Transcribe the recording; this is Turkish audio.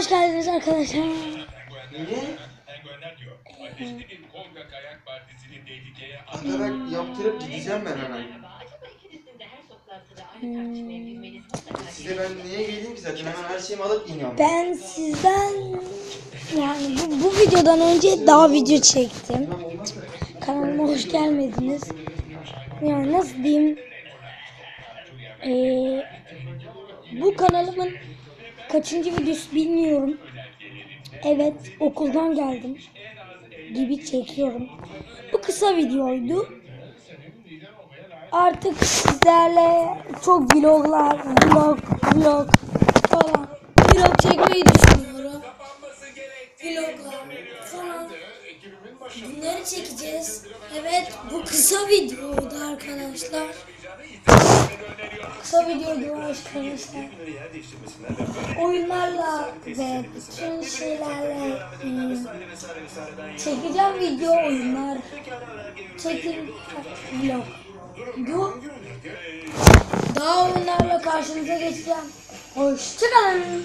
hoş geldiniz arkadaşlar. Diyor. Ateşli bir Konga Kayak Partisi'ni tehlikeye Atarak yaptırıp gideceğim ben hemen. Size ben niye geleyim ki zaten hemen her şeyimi alıp iniyorum. Ben sizden yani bu, bu videodan önce daha video çektim. Kanalıma hoş gelmediniz. Yani nasıl diyeyim? Ee, bu kanalımın kaçıncı videosu bilmiyorum. Evet okuldan geldim gibi çekiyorum. Bu kısa videoydu. Artık sizlerle çok vloglar, vlog, vlog falan. Vlog çekmeyi düşünüyorum. Vloglar falan. Bunları çekeceğiz. Evet bu kısa videoydu arkadaşlar. Kısa videoydu arkadaşlar. Oyunlarla ve bütün şeylerle hmm, çekeceğim video oyunlar. Çekim vlog. Bu daha oyunlarla karşınıza geçeceğim. Hoşçakalın.